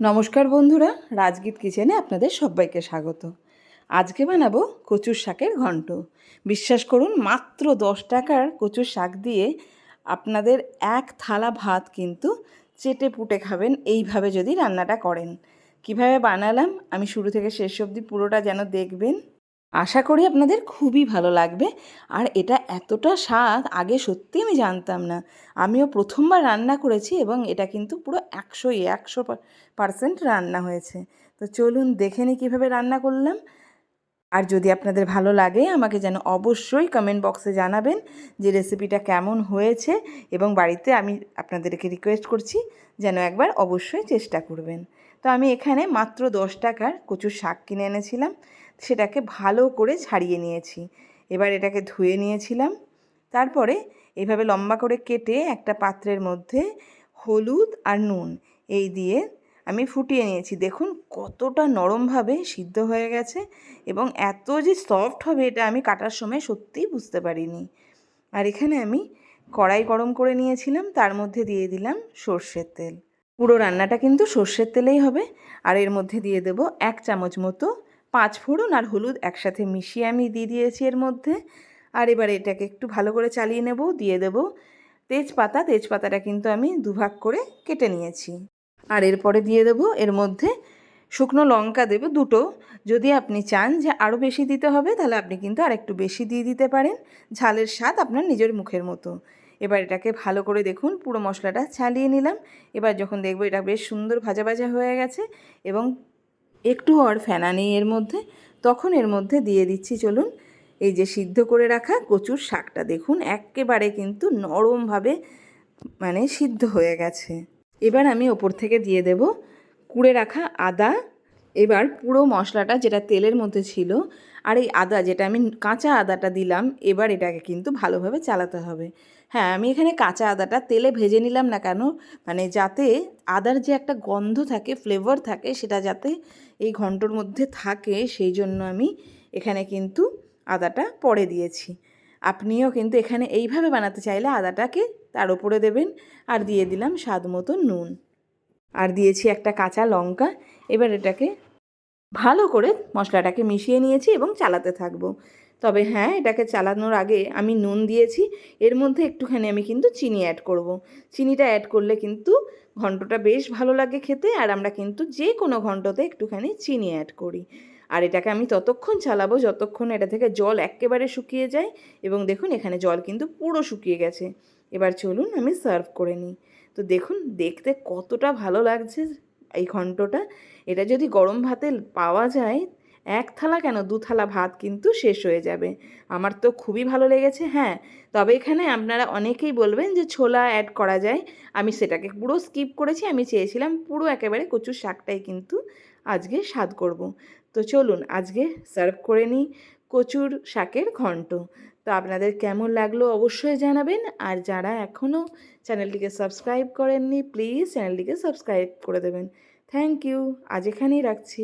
নমস্কার বন্ধুরা, রাজগীত কিচেনে আপনাদের সবাইকে স্বাগত। আজকে বানাবো কচুর শাকের ঘন্ট। বিশ্বাস করুন, মাত্র দশ টাকার কচুর শাক দিয়ে আপনাদের এক থালা ভাত কিন্তু চেটে পুটে খাবেন, এইভাবে যদি রান্নাটা করেন। কীভাবে বানালাম, আমি শুরু থেকে শেষ অবধি পুরোটা যেন দেখবেন। আশা করি আপনাদের খুবই ভালো লাগবে। আর এটা এতটা স্বাদ, আগে সত্যি আমি জানতাম না। আমিও প্রথমবার রান্না করেছি এবং এটা কিন্তু পুরো একশোই, একশো পারসেন্ট রান্না হয়েছে। তো চলুন দেখে নিই কীভাবে রান্না করলাম। আর যদি আপনাদের ভালো লাগে, আমাকে যেন অবশ্যই কমেন্ট বক্সে জানাবেন যে রেসিপিটা কেমন হয়েছে এবং বাড়িতে আমি আপনাদেরকে রিকোয়েস্ট করছি যেন একবার অবশ্যই চেষ্টা করবেন। তো আমি এখানে মাত্র দশ টাকার কচুর শাক কিনে এনেছিলাম। সেটাকে ভালো করে ছাড়িয়ে নিয়েছি। এবার এটাকে ধুয়ে নিয়েছিলাম। তারপরে এভাবে লম্বা করে কেটে একটা পাত্রের মধ্যে হলুদ আর নুন এই দিয়ে আমি ফুটিয়ে নিয়েছি। দেখুন কতটা নরমভাবে সিদ্ধ হয়ে গেছে এবং এত যে সফট হবে এটা আমি কাটার সময় সত্যিই বুঝতে পারিনি। আর এখানে আমি কড়াই গরম করে নিয়েছিলাম। তার মধ্যে দিয়ে দিলাম সর্ষের তেল। পুরো রান্নাটা কিন্তু সর্ষের তেলেই হবে। আর এর মধ্যে দিয়ে দেব এক চামচ মতো পাঁচ ফোড়ন আর হলুদ একসাথে মিশিয়ে আমি দিয়ে দিয়েছি এর মধ্যে। আর এবার এটাকে একটু ভালো করে চালিয়ে নেব, দিয়ে দেব তেজপাতা। তেজপাতাটা কিন্তু আমি দুভাগ করে কেটে নিয়েছি। আর এরপরে দিয়ে দেবো এর মধ্যে শুকনো লঙ্কা দেবো দুটো। যদি আপনি চান যে আরও বেশি দিতে হবে, তাহলে আপনি কিন্তু আর একটু বেশি দিয়ে দিতে পারেন। ঝালের স্বাদ আপনার নিজের মুখের মতো। এবার এটাকে ভালো করে দেখুন, পুরো মশলাটা ছালিয়ে নিলাম। এবার যখন দেখব এটা বেশ সুন্দর ভাজা ভাজা হয়ে গেছে এবং একটু আর ফেনা নেই এর মধ্যে, তখন এর মধ্যে দিয়ে দিচ্ছি চলুন, এই যে সিদ্ধ করে রাখা কচুর শাকটা দেখুন, একেবারে কিন্তু নরমভাবে মানে সিদ্ধ হয়ে গেছে। এবার আমি ওপর থেকে দিয়ে দেব কুড়ে রাখা আদা এবার পুরো মশলাটা যেটা তেলের মধ্যে ছিল আর এই আদা যেটা আমি কাঁচা আদাটা দিলাম, এবার এটাকে কিন্তু ভালোভাবে চালাতে হবে। হ্যাঁ আমি এখানে কাঁচা আদাটা তেলে ভেজে নিলাম না কেন মানে যাতে আদার যে একটা গন্ধ থাকে ফ্লেভার থাকে, সেটা যাতে এই ঘন্টর মধ্যে থাকে, সেই জন্য আমি এখানে কিন্তু আদাটা পরে দিয়েছি। আপনিও কিন্তু এখানে এইভাবে বানাতে চাইলে আদাটাকে তার উপরে দেবেন আর দিয়ে দিলাম স্বাদ মতো নুন। আর দিয়েছি একটা কাঁচা লঙ্কা। এবার এটাকে ভালো করে মশলাটাকে মিশিয়ে নিয়েছি এবং চালাতে থাকব। তবে হ্যাঁ এটাকে চালানোর আগে আমি নুন দিয়েছি। এর মধ্যে একটুখানি আমি কিন্তু চিনি অ্যাড করব। চিনিটা অ্যাড করলে কিন্তু ঘন্টটা বেশ ভালো লাগে খেতে। আর আমরা কিন্তু যে কোনো ঘন্টতে একটুখানি চিনি অ্যাড করি। আর এটাকে আমি ততক্ষণ চালাবো যতক্ষণ এটা থেকে জল একেবারে শুকিয়ে যায় এবং দেখুন এখানে জল কিন্তু পুরো শুকিয়ে গেছে। এবার চলুন আমি সার্ভ করে নিই। তো দেখুন, দেখতে কতটা ভালো লাগছে এই ঘন্টটা। এটা যদি গরম ভাতে পাওয়া যায়, এক থালা কেন? দু থালা ভাত কিন্তু শেষ হয়ে যাবে। আমার তো খুবই ভালো লেগেছে হ্যাঁ। তবে এখানে আপনারা অনেকেই বলবেন যে ছোলা অ্যাড করা যায়। আমি সেটাকে পুরো স্কিপ করেছি। আমি চেয়েছিলাম পুরো একেবারে কচুর শাকটাই কিন্তু আজকে স্বাদ করব। তো চলুন আজকে সার্ভ করে নিই কচুর শাকের ঘন্ট। তো আপনাদের কেমন লাগল অবশ্যই জানাবেন। আর যারা এখনও চ্যানেলটিকে সাবস্ক্রাইব করেননি, প্লিজ চ্যানেলটিকে সাবস্ক্রাইব করে দেবেন। Thank you. আজ এখানেই রাখছি।